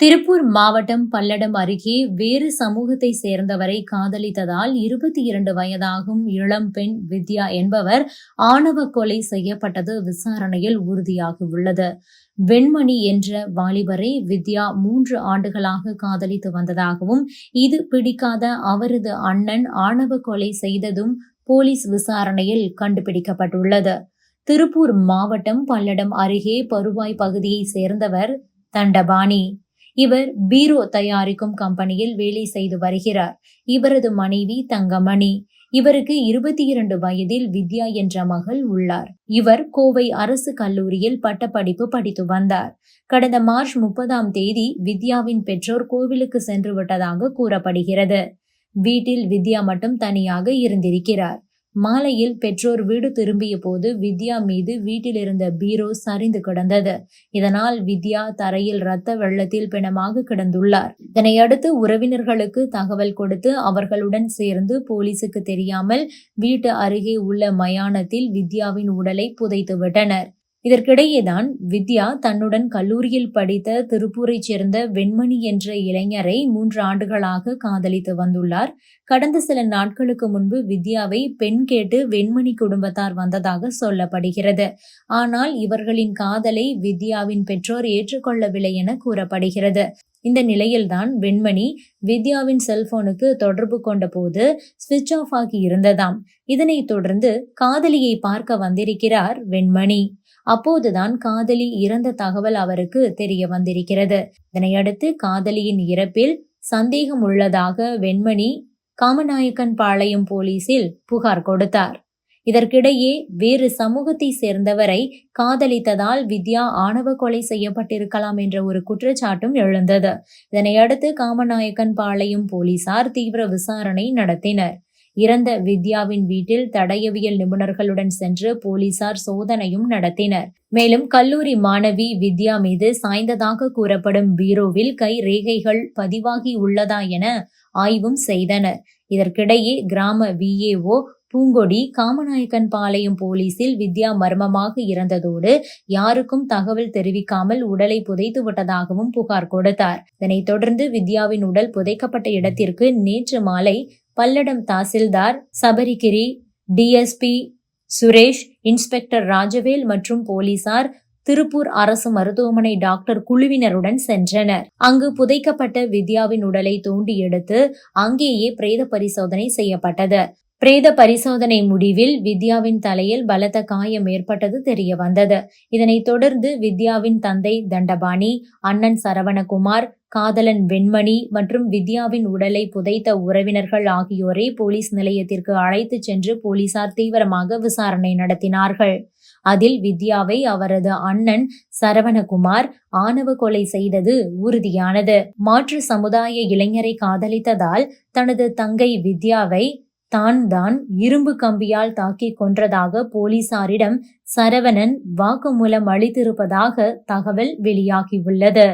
திருப்பூர் மாவட்டம் பல்லடம் அருகே வேறு சமூகத்தை சேர்ந்தவரை காதலித்ததால் இருபத்தி இரண்டு வயதாகும் இளம் பெண் வித்யா என்பவர் ஆணவ கொலை செய்யப்பட்டது விசாரணையில் உறுதியாகியுள்ளது. வெண்மணி என்ற வாலிபரை வித்யா மூன்று ஆண்டுகளாக காதலித்து வந்ததாகவும் இது பிடிக்காத அவரது அண்ணன் ஆணவ கொலை செய்ததும் போலீஸ் விசாரணையில் கண்டுபிடிக்கப்பட்டுள்ளது. திருப்பூர் மாவட்டம் பல்லடம் அருகே பருவாய் பகுதியை சேர்ந்தவர் தண்டபாணி. இவர் பீரோ தயாரிக்கும் கம்பெனியில் வேலை செய்து வருகிறார். இவரது மனைவி தங்கமணி. இவருக்கு இருபத்தி இரண்டு வயதில் வித்யா என்ற மகள் உள்ளார். இவர் கோவை அரசு கல்லூரியில் பட்டப்படிப்பு படித்து வந்தார். கடந்த மார்ச் முப்பதாம் தேதி வித்யாவின் பெற்றோர் கோவிலுக்கு சென்று விட்டதாக கூறப்படுகிறது. வீட்டில் வித்யா மட்டும் தனியாக இருந்திருக்கிறார். மாலையில் பெற்றோர் வீடு திரும்பிய போது வித்யா மீது வீட்டில் இருந்த பீரோ சரிந்து கிடந்தது. இதனால் வித்யா தரையில் ரத்த வெள்ளத்தில் பிணமாக கிடந்துள்ளார். இதனையடுத்து உறவினர்களுக்கு தகவல் கொடுத்து அவர்களுடன் சேர்ந்து போலீசுக்கு தெரியாமல் வீட்டு அருகே உள்ள மயானத்தில் வித்யாவின் உடலை புதைத்து விட்டனர் இதற்கிடையேதான் வித்யா தன்னுடன் கல்லூரியில் படித்த திருப்பூரைச் சேர்ந்த வெண்மணி என்ற இளைஞரை மூன்று ஆண்டுகளாக காதலித்து வந்துள்ளார். கடந்த சில நாட்களுக்கு முன்பு வித்யாவை பெண் கேட்டு வெண்மணி குடும்பத்தார் வந்ததாக சொல்லப்படுகிறது. ஆனால் இவர்களின் காதலை வித்யாவின் பெற்றோர் ஏற்றுக்கொள்ளவில்லை என கூறப்படுகிறது. இந்த நிலையில்தான் வெண்மணி வித்யாவின் செல்போனுக்கு தொடர்பு கொண்ட போது சுவிட்ச் ஆஃப் ஆகி இருந்ததாம். இதனைத் தொடர்ந்து காதலியை பார்க்க வந்திருக்கிறார் வெண்மணி. அப்போதுதான் காதலி இறந்த தகவல் அவருக்கு தெரிய வந்திருக்கிறது. இதனையடுத்து காதலியின் இறப்பில் சந்தேகம் உள்ளதாக வெண்மணி காமநாயக்கன் பாளையம் போலீசில் புகார் கொடுத்தார். இதற்கிடையே வேறு சமூகத்தை சேர்ந்தவரை காதலித்ததால் வித்யா ஆணவ கொலை செய்யப்பட்டிருக்கலாம் என்ற ஒரு குற்றச்சாட்டும் எழுந்தது. இதனையடுத்து காமநாயக்கன் பாளையம் போலீசார் தீவிர விசாரணை நடத்தினர். இறந்த வித்யாவின் வீட்டில் தடயவியல் நிபுணர்களுடன் சென்று போலீசார் சோதனையும் நடத்தினர். மேலும் கல்லூரி மாணவி வித்யா மீது சாய்ந்ததாக கூறப்படும் பீரோவில் கை ரேகைகள் பதிவாகி உள்ளதா என ஆய்வும் செய்தனர். இதற்கிடையே கிராம விஏஓ பூங்கொடி காமநாயக்கன் பாளையம் போலீசில் வித்யா மர்மமாக இறந்ததோடு யாருக்கும் தகவல் தெரிவிக்காமல் உடலை புதைத்து விட்டதாகவும் புகார் கொடுத்தார். இதனைத் தொடர்ந்து வித்யாவின் உடல் புதைக்கப்பட்ட இடத்திற்கு நேற்று மாலை பல்லடம் தாசில்தார் சபரிகிரி டிஎஸ்பி சுரேஷ் இன்ஸ்பெக்டர் ராஜவேல் மற்றும் போலீசார் திருப்பூர் அரசு மருத்துவமனை டாக்டர் குழுவினருடன் சென்றனர். அங்கு புதைக்கப்பட்ட வித்யாவின் உடலை தோண்டி எடுத்து அங்கேயே பிரேத பரிசோதனை செய்யப்பட்டது. பிரேத பரிசோதனை முடிவில் வித்யாவின் தலையில் பலத்த காயம் ஏற்பட்டது தெரிய வந்தது இதனைத் தொடர்ந்து வித்யாவின் தந்தை தண்டபாணி அண்ணன் சரவணகுமார் காதலன் வெண்மணி மற்றும் வித்யாவின் உடலை புதைத்த உறவினர்கள் ஆகியோரை போலீஸ் நிலையத்திற்கு அழைத்துச் சென்று போலீசார் தீவிரமாக விசாரணை நடத்தினார்கள். அதில் வித்யாவை அவரது அண்ணன் சரவணகுமார் ஆணவ கொலை செய்தது உறுதியானது. மாற்று சமுதாய இளைஞரை காதலித்ததால் தனது தங்கை வித்யாவை தான் தான் இரும்பு கம்பியால் தாக்கி கொன்றதாக போலீசாரிடம் சரவணன் வாக்குமூலம் அளித்திருப்பதாக தகவல் வெளியாகியுள்ளது.